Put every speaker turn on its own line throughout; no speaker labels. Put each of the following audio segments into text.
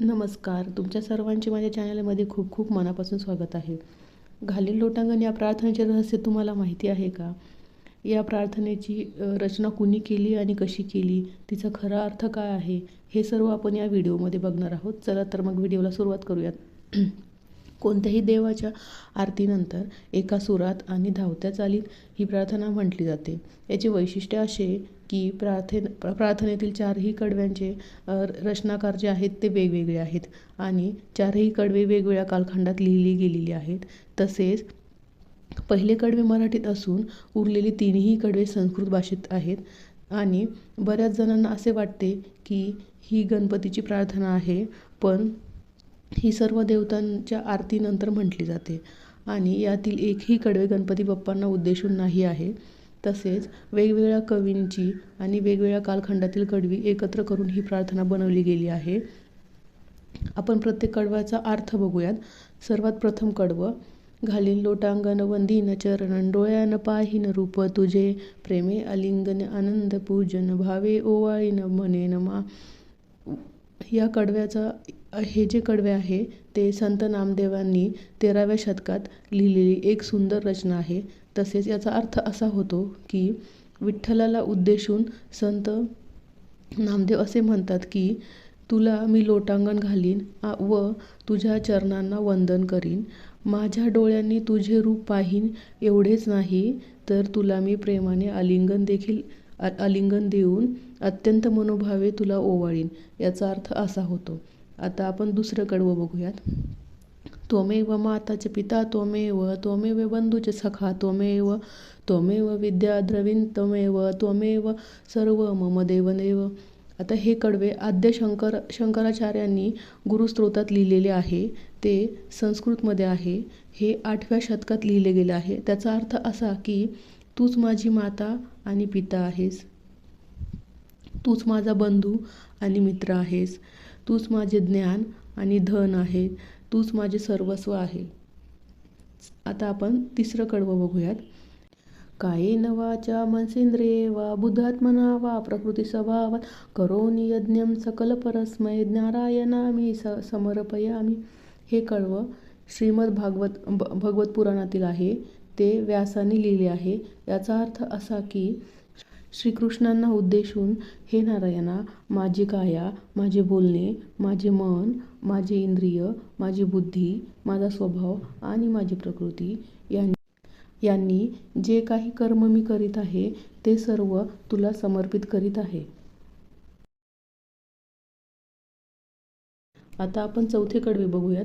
नमस्कार. तुमच्या सर्वांचे माझ्या चॅनलमध्ये खूप खूप मनापासून स्वागत आहे. घालील लोटांगण या प्रार्थनेचे रहस्य तुम्हाला माहिती आहे का? या प्रार्थनेची रचना कुणी केली आणि कशी केली? तिचा खरा अर्थ काय आहे? हे सर्व आपण या व्हिडिओमध्ये बघणार आहोत. चला तर मग व्हिडिओला सुरुवात करूयात. कोणत्याही देवाच्या आरतीनंतर एका सुरात आणि धावत्या चालीत ही प्रार्थना म्हटली जाते. याचे वैशिष्ट्य असे की प्रार्थे प्रार्थनेतील चारही कडव्यांचे रचनाकार जे आहेत ते वेगवेगळे आहेत आणि चारही कडवे वेगवेगळ्या कालखंडात लिहिली गेलेली आहेत. तसेच पहिले कडवे मराठीत असून उरलेली तिन्ही कडवे संस्कृत भाषेत आहेत आणि बऱ्याच जणांना असे वाटते की ही गणपतीची प्रार्थना आहे पण ही सर्व देवतांच्या आरतीनंतर म्हटली जाते. आणि यातील एकही कडवे गणपती बाप्पांना उद्देशून नाही आहे. तसेच वेगवेगळ्या कवींची आणि वेगवेगळ्या कालखंडातील कडवी एकत्र करून ही प्रार्थना बनवली गेली आहे. आपण प्रत्येक कडव्याचा अर्थ बघूयात. सर्वात प्रथम कडवं घालीन लोटांगण वंदीन चरण डोळ्यान पाहीन रूप तुझे प्रेमे अलिंगन आनंद पूजन भावे ओवाळीन मने नमा. या कडव्याचा हे जे कडवे आहे ते संत नामदेवांनी तेराव्या शतकात लिहिलेली एक सुंदर रचना आहे. तसेच याचा अर्थ असा होतो की विठ्ठलाला उद्देशून संत नामदेव असे म्हणतात की तुला मी लोटांगण घालीन व तुझ्या चरणांना वंदन करीन. माझ्या डोळ्यांनी तुझे रूप पाहीन एवढेच नाही तर तुला मी प्रेमाने आलिंगन देखील आ- आलिंगन देऊन अत्यंत मनोभावे तुला ओवाळीन. याचा अर्थ असा होतो. आता आपण दुसरं कडवं बघूयात. त्वमेव माताचे पिता त्वमेव त्वमेव बंधूचे सखा त्वमेव त्वमेव विद्या द्रविण त्वमेव त्वमेव सर्व मम देवदेव. आता हे कडवे आद्य शंकर शंकराचार्यांनी गुरुस्त्रोतात लिहिलेले आहे. ते संस्कृतमध्ये आहे. हे आठव्या शतकात लिहिले गेले आहे. त्याचा अर्थ असा की तूच माझी माता आणि पिता आहेस. तूच माझा बंधू आणि मित्र आहेस. तूच माझे ज्ञान आणि धन आहे तूच माझे सर्वस्व आहे. आता आपण तिसरं कडवं बघूयात. कायेन वाचा मनसेंद्रिये वा बुद्धात्मना वा प्रकृती स्वभावात करोनी यज्ञम सकल परस्मय नारायणामी स समर्पयामी. हे कळवं श्रीमद भागवत भ भगवत पुराणातील आहे. ते व्यासाने लिहिले आहे. याचा अर्थ असा की श्रीकृष्णांना उद्देशून हे नारायणा माझी काया माझे बोलणे माझे मन माझे इंद्रिय माझी बुद्धी माझा स्वभाव आणि माझी प्रकृती यांनी यांनी जे काही कर्म मी करीत आहे ते सर्व तुला समर्पित करीत आहे. आता आपण चौथे कडवे बघूयात.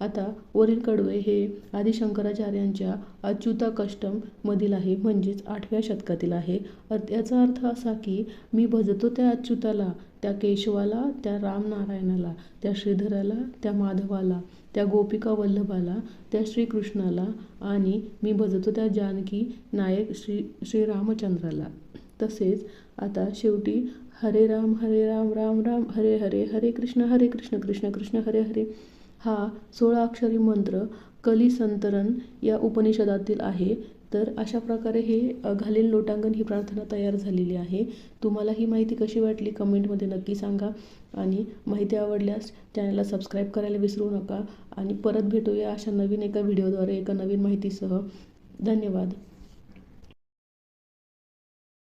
आता वरील कडवे हे आदिशंकराचार्यांच्या अच्युता कष्टम मधील आहे म्हणजेच आठव्या शतकातील आहे. याचा अर्थ असा की मी भजतो त्या अच्युताला त्या केशवाला त्या रामनारायणाला त्या श्रीधराला त्या माधवाला त्या गोपिका वल्लभाला त्या श्रीकृष्णाला आणि मी भजतो त्या जानकी नायक श्री श्रीरामचंद्राला. तसेच आता शेवटी हरे राम हरे राम राम राम हरे हरे हरे कृष्ण हरे कृष्ण कृष्ण कृष्ण हरे हरे. हा सोळा अक्षरी मंत्र कलिसंतरण या उपनिषदातील आहे. तर अशा प्रकारे हे घालील लोटांगण ही प्रार्थना तयार झालेली आहे. तुम्हाला ही माहिती कशी वाटली कमेंटमध्ये नक्की सांगा आणि माहिती आवडल्यास चॅनलला सबस्क्राईब करायला विसरू नका. आणि परत भेटूया अशा नवीन एका व्हिडिओद्वारे एका नवीन माहितीसह. धन्यवाद.